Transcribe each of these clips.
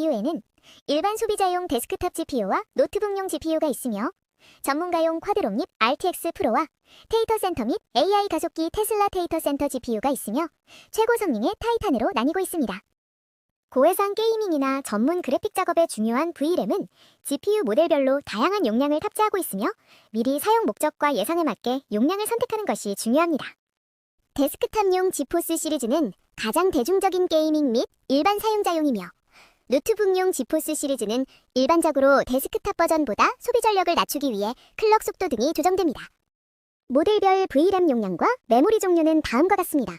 GPU에는 일반 소비자용 데스크탑 GPU와 노트북용 GPU가 있으며 전문가용 쿼드롬 및 RTX 프로와 데이터 센터 및 AI 가속기 테슬라 데이터 센터 GPU가 있으며 최고 성능의 타이탄으로 나뉘고 있습니다. 고해상 게이밍이나 전문 그래픽 작업에 중요한 VRAM은 GPU 모델별로 다양한 용량을 탑재하고 있으며 미리 사용 목적과 예산에 맞게 용량을 선택하는 것이 중요합니다. 데스크탑용 지포스 시리즈는 가장 대중적인 게이밍 및 일반 사용자용이며 노트북용 지포스 시리즈는 일반적으로 데스크탑 버전보다 소비 전력을 낮추기 위해 클럭 속도 등이 조정됩니다. 모델별 VRAM 용량과 메모리 종류는 다음과 같습니다.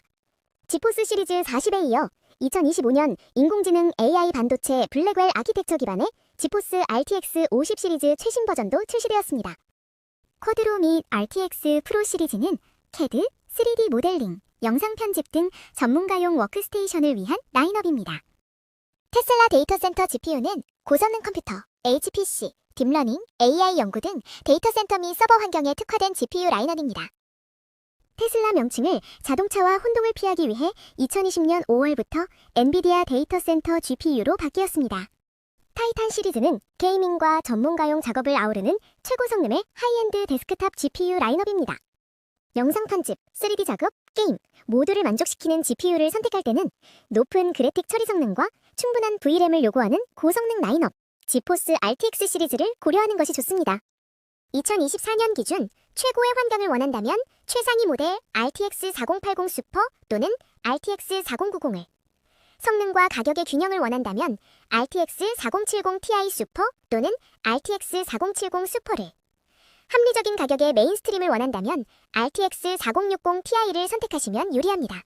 지포스 시리즈 40에 이어 2025년 인공지능 AI 반도체 블랙웰 아키텍처 기반의 지포스 RTX 50 시리즈 최신 버전도 출시되었습니다. 쿼드로 및 RTX 프로 시리즈는 CAD, 3D 모델링, 영상 편집 등 전문가용 워크스테이션을 위한 라인업입니다. 테슬라 데이터 센터 GPU는 고성능 컴퓨터, HPC, 딥러닝, AI 연구 등 데이터 센터 및 서버 환경에 특화된 GPU 라인업입니다. 테슬라 명칭을 자동차와 혼동을 피하기 위해 2020년 5월부터 엔비디아 데이터 센터 GPU로 바뀌었습니다. 타이탄 시리즈는 게이밍과 전문가용 작업을 아우르는 최고 성능의 하이엔드 데스크탑 GPU 라인업입니다. 영상 편집, 3D 작업, 게임 모두를 만족시키는 GPU를 선택할 때는 높은 그래픽 처리 성능과 충분한 VRAM을 요구하는 고성능 라인업 지포스 RTX 시리즈를 고려하는 것이 좋습니다. 2024년 기준 최고의 환경을 원한다면 최상위 모델 RTX 4080 슈퍼 또는 RTX 4090을 성능과 가격의 균형을 원한다면 RTX 4070 Ti 슈퍼 또는 RTX 4070 슈퍼를 합리적인 가격의 메인스트림을 원한다면 RTX 4060 Ti를 선택하시면 유리합니다.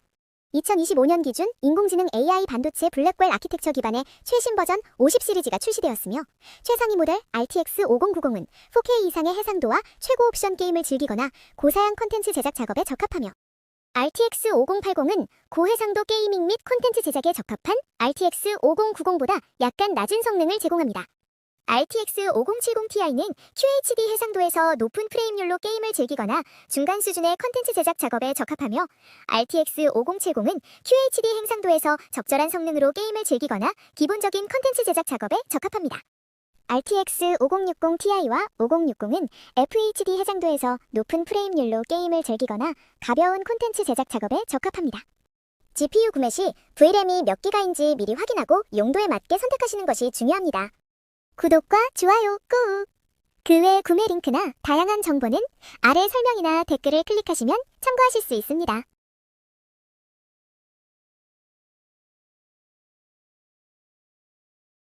2025년 기준 인공지능 AI 반도체 블랙웰 아키텍처 기반의 최신 버전 50 시리즈가 출시되었으며 최상위 모델 RTX 5090은 4K 이상의 해상도와 최고 옵션 게임을 즐기거나 고사양 컨텐츠 제작 작업에 적합하며 RTX 5080은 고해상도 게이밍 및 콘텐츠 제작에 적합한 RTX 5090보다 약간 낮은 성능을 제공합니다. RTX 5070 Ti는 QHD 해상도에서 높은 프레임률로 게임을 즐기거나 중간 수준의 컨텐츠 제작 작업에 적합하며 RTX 5070은 QHD 해상도에서 적절한 성능으로 게임을 즐기거나 기본적인 컨텐츠 제작 작업에 적합합니다. RTX 5060 Ti와 5060은 FHD 해상도에서 높은 프레임률로 게임을 즐기거나 가벼운 콘텐츠 제작 작업에 적합합니다. GPU 구매 시 VRAM이 몇 기가인지 미리 확인하고 용도에 맞게 선택하시는 것이 중요합니다. 구독과 좋아요 꾹! 그 외 구매 링크나 다양한 정보는 아래 설명이나 댓글을 클릭하시면 참고하실 수 있습니다.